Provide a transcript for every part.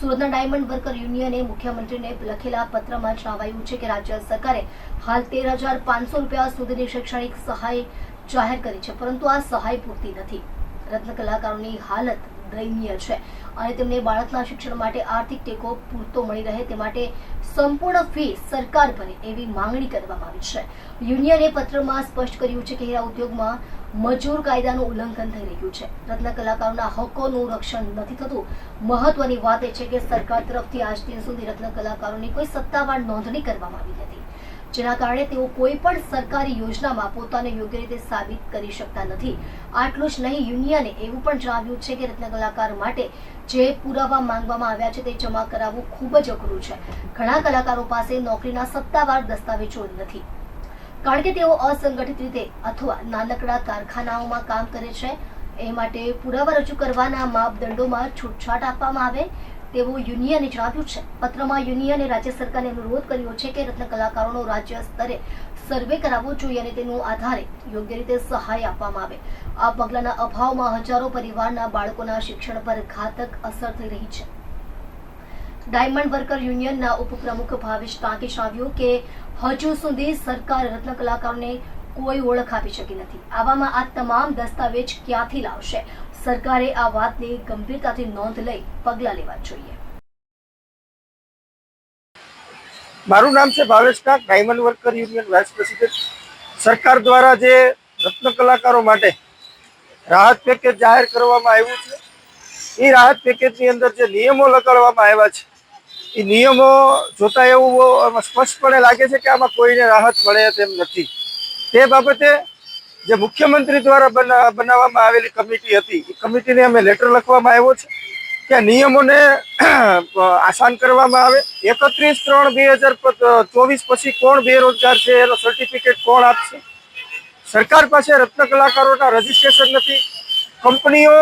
સુરતના diamond worker યુનિયને મુખ્યમંત્રીને લખેલા પત્રમાં જણાવાયું છે કે રાજ્ય સરકારે હાલ તેર હજાર પાંચસો રૂપિયા સુધીની શૈક્ષણિક સહાય જાહેર કરી છે, પરંતુ આ સહાય પૂરતી નથી. રત્ન કલાકારોની હાલત દયનીય છે અને તેમને બાળકના શિક્ષણ માટે આર્થિક ટેકો પૂરતો મળી રહે તે માટે સંપૂર્ણ ફી સરકાર ભરે એવી માંગણી કરવામાં આવી છે. યુનિયને પત્રમાં સ્પષ્ટ કર્યું છે કે હીરા ઉદ્યોગમાં મજૂર કાયદાનું ઉલ્લંઘન થઈ રહ્યું છે. રત્ન કલાકારોના હકોનું રક્ષણ નથી થતું. મહત્વની વાત એ છે કે સરકાર તરફથી આજ દિન સુધી રત્ન કલાકારોની કોઈ સત્તાવાર નોંધણી કરવામાં આવી નથી. જેના કારણે તેઓ કોઈ પણ સરકારી યોજનામાં પોતાને યોગ્ય રીતે સાબિત કરી શકતા નથી. આટલું જ નહીં, યુનિયને એવું પણ જણાવ્યું છે કે રત્ન કલાકાર માટે જે પુરાવા માંગવામાં આવ્યા છે તે જમા કરાવવું ખૂબ જ અઘરું છે. ઘણા કલાકારો પાસે નોકરીના સત્તાવાર દસ્તાવેજો નથી. કારણ કે તેઓ અસંગઠિત રીતે અથવા નાનકડા કારખાનાઓમાં કામ કરે છે, એ માટે પુરાવા રજૂ કરવાના માપદંડોમાં છૂટછાટ આપવામાં આવે તેવું યુનિયને જણાવ્યું છે. પત્રમાં યુનિયને રાજ્ય સરકારને અનુરોધ કર્યો છે કે રત્ન કલાકારોનો રાજ્ય સ્તરે સર્વે કરાવવો જોઈએ અને તેનું આધારે યોગ્ય રીતે સહાય આપવામાં આવે. આ પગલાના અભાવમાં હજારો પરિવારના બાળકોના શિક્ષણ પર ઘાતક અસર થઈ રહી છે. ડાયમંડ વર્કર યુનિયનના ઉપપ્રમુખ ભાવેશ ટાંકે જણાવ્યું કે હજુ સુધી સરકાર રત્ન કલાકારોને કોઈ ઓળખ આપી શકી નથી. આવામાં આ તમામ દસ્તાવેજ ક્યાંથી લાવશે? સરકારે આ વાતની ગંભીરતાથી નોંધ લઈ પગલાં લેવા જોઈએ. મારું નામ છે Bhavesh Kak diamond worker union vice president. સરકાર દ્વારા જે રત્ન કલાકારો માટે રાહત પેકેજ જાહેર કરવામાં આવ્યું છે એ રાહત પેકેજની અંદર જે નિયમો લગાડવામાં આવ્યા છે, એ નિયમો જોતા એવું બહુ સ્પષ્ટપણે લાગે છે કે આમાં કોઈને રાહત મળે તેમ નથી. તે બાબતે જે મુખ્યમંત્રી દ્વારા બના- બનાવવામાં આવેલી કમિટી હતી, એ કમિટીને અમે લેટર લખવામાં આવ્યો છે કે આ નિયમોને આસાન કરવામાં આવે. એકત્રીસ ત્રણ બે હજાર ચોવીસ પછી કોણ બેરોજગાર છે, એનો સર્ટિફિકેટ કોણ આપશે? સરકાર પાસે રત્ન કલાકારોના રજીસ્ટ્રેશન નથી. કંપનીઓ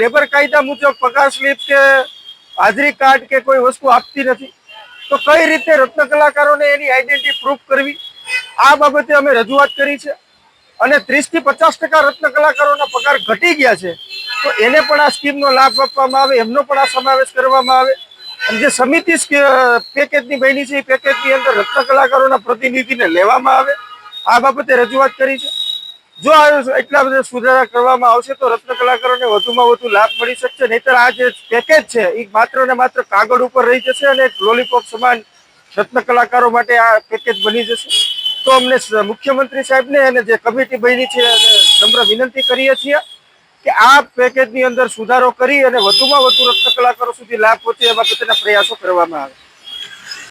લેબર કાયદા મુજબ પગાર સ્લીપ કે હાજરી કાર્ડ કે કોઈ વસ્તુ આપતી નથી. તો કઈ રીતે રત્ન કલાકારોને એની આઈડેન્ટિટી પ્રૂફ કરવી? આ બાબતે અમે રજૂઆત કરી છે. અને ત્રીસથી પચાસ ટકા રત્ન કલાકારોના પગાર ઘટી ગયા છે. તો એને પણ આ સ્કીમનો લાભ આપવામાં આવે, એમનો પણ આ સમાવેશ કરવામાં આવે. અને જે સમિતિ પેકેજની બની છે, એ પેકેજની અંદર રત્ન કલાકારોના પ્રતિનિધિને લેવામાં આવે. આ બાબતે રજૂઆત કરી છે. જો એટલા બધા સુધારા કરવામાં આવશે તો રત્ન કલાકારોને વધુમાં વધુ લાભ મળી શકશે, નહીતર આ જે પેકેજ છે એ માત્ર ને માત્ર કાગળ ઉપર રહી જશે અને લોલીપોપ સમાન રત્ન કલાકારો માટે આ પેકેજ બની જશે. તો અમને મુખ્યમંત્રી સાહેબને અને જે કમિટી બની છે અને નમ્ર વિનંતી કરીએ છીએ કે આ પેકેજની અંદર સુધારો કરી અને વધુમાં વધુ રત્ન કલાકારો સુધી લાભ પહોંચે એ પોતાના પ્રયાસો કરવામાં આવે.